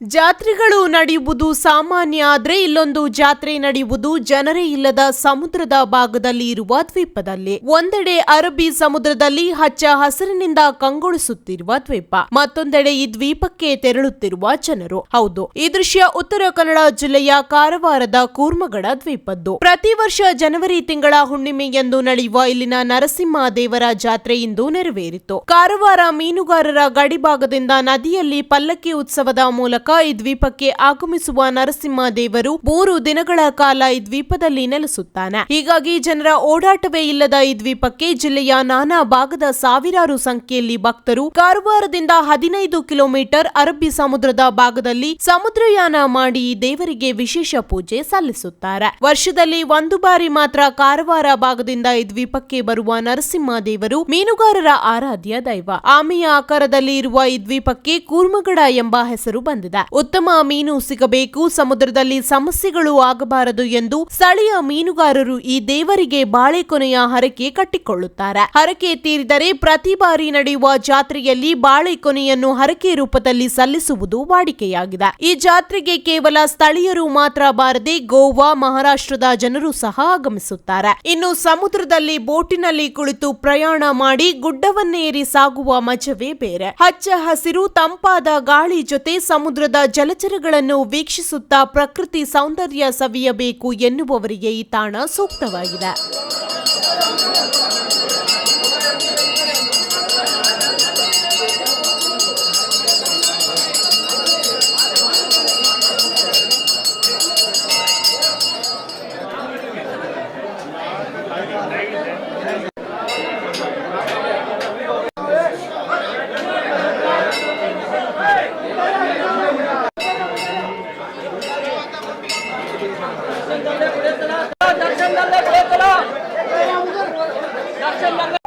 ಜಾತ್ರೆಗಳು ನಡೆಯುವುದು ಸಾಮಾನ್ಯ ಆದರೆ ಇಲ್ಲೊಂದು ಜಾತ್ರೆ ನಡೆಯುವುದು ಜನರೇ ಇಲ್ಲದ ಸಮುದ್ರದ ಭಾಗದಲ್ಲಿ ಇರುವ ದ್ವೀಪದಲ್ಲಿ. ಒಂದೆಡೆ ಅರಬ್ಬಿ ಸಮುದ್ರದಲ್ಲಿ ಹಚ್ಚ ಹಸಿರಿನಿಂದ ಕಂಗೊಳಿಸುತ್ತಿರುವ ದ್ವೀಪ. ಮತ್ತೊಂದೆಡೆ ಈ ದ್ವೀಪಕ್ಕೆ ತೆರಳುತ್ತಿರುವ ಜನರು. ಹೌದು, ಈ ದೃಶ್ಯ ಉತ್ತರ ಕನ್ನಡ ಜಿಲ್ಲೆಯ ಕಾರವಾರದ ಕೂರ್ಮಗಡ ದ್ವೀಪದ್ದು. ಪ್ರತಿ ವರ್ಷ ಜನವರಿ ತಿಂಗಳ ಹುಣ್ಣಿಮೆಯಂದು ನಡೆಯುವ ಇಲ್ಲಿನ ನರಸಿಂಹ ದೇವರ ಜಾತ್ರೆ ಇಂದು ನೆರವೇರಿತು. ಕಾರವಾರ ಮೀನುಗಾರರ ಗಡಿಭಾಗದಿಂದ ನದಿಯಲ್ಲಿ ಪಲ್ಲಕ್ಕಿ ಉತ್ಸವದ ಮೂಲಕ ಈ ದ್ವೀಪಕ್ಕೆ ಆಗಮಿಸುವ ನರಸಿಂಹ ದೇವರು ಮೂರು ದಿನಗಳ ಕಾಲ ಈ ದ್ವೀಪದಲ್ಲಿ ನೆಲೆಸುತ್ತಾನೆ. ಹೀಗಾಗಿ ಜನರ ಓಡಾಟವೇ ಇಲ್ಲದ ಈ ದ್ವೀಪಕ್ಕೆ ಜಿಲ್ಲೆಯ ನಾನಾ ಭಾಗದ ಸಾವಿರಾರು ಸಂಖ್ಯೆಯಲ್ಲಿ ಭಕ್ತರು ಕಾರವಾರದಿಂದ ಹದಿನೈದು ಕಿಲೋಮೀಟರ್ ಅರಬ್ಬಿ ಸಮುದ್ರದ ಭಾಗದಲ್ಲಿ ಸಮುದ್ರಯಾನ ಮಾಡಿ ದೇವರಿಗೆ ವಿಶೇಷ ಪೂಜೆ ಸಲ್ಲಿಸುತ್ತಾರೆ. ವರ್ಷದಲ್ಲಿ ಒಂದು ಬಾರಿ ಮಾತ್ರ ಕಾರವಾರ ಭಾಗದಿಂದ ಈ ದ್ವೀಪಕ್ಕೆ ಬರುವ ನರಸಿಂಹ ದೇವರು ಮೀನುಗಾರರ ಆರಾಧ್ಯ ದೈವ. ಆಮೆಯ ಆಕಾರದಲ್ಲಿ ಇರುವ ಈ ದ್ವೀಪಕ್ಕೆ ಕೂರ್ಮಗಡ ಎಂಬ ಹೆಸರು ಬಂದಿದೆ. ಉತ್ತಮ ಮೀನು ಸಿಗಬೇಕು, ಸಮುದ್ರದಲ್ಲಿ ಸಮಸ್ಯೆಗಳು ಆಗಬಾರದು ಎಂದು ಸ್ಥಳೀಯ ಮೀನುಗಾರರು ಈ ದೇವರಿಗೆ ಬಾಳೆಕೊನೆಯ ಹರಕೆ ಕಟ್ಟಿಕೊಳ್ಳುತ್ತಾರೆ. ಹರಕೆ ತೀರಿದರೆ ಪ್ರತಿ ಬಾರಿ ನಡೆಯುವ ಜಾತ್ರೆಯಲ್ಲಿ ಬಾಳೆಕೊನೆಯನ್ನು ಹರಕೆ ರೂಪದಲ್ಲಿ ಸಲ್ಲಿಸುವುದು ವಾಡಿಕೆಯಾಗಿದೆ. ಈ ಜಾತ್ರೆಗೆ ಕೇವಲ ಸ್ಥಳೀಯರು ಮಾತ್ರ ಬಾರದೆ ಗೋವಾ, ಮಹಾರಾಷ್ಟ್ರದ ಜನರು ಸಹ ಆಗಮಿಸುತ್ತಾರೆ. ಇನ್ನು ಸಮುದ್ರದಲ್ಲಿ ಬೋಟಿನಲ್ಲಿ ಕುಳಿತು ಪ್ರಯಾಣ ಮಾಡಿ ಗುಡ್ಡವನ್ನೇರಿ ಸಾಗುವ ಮಜವೇ ಬೇರೆ. ಹಚ್ಚ ಹಸಿರು ತಂಪಾದ ಗಾಳಿ ಜೊತೆ ಸಮುದ್ರದ ಜಲಚರಗಳನ್ನು ವೀಕ್ಷಿಸುತ್ತಾ ಪ್ರಕೃತಿ ಸೌಂದರ್ಯ ಸವಿಯಬೇಕು ಎನ್ನುವವರಿಗೆ ಈ ತಾಣ ಸೂಕ್ತವಾಗಿದೆ. दर्शन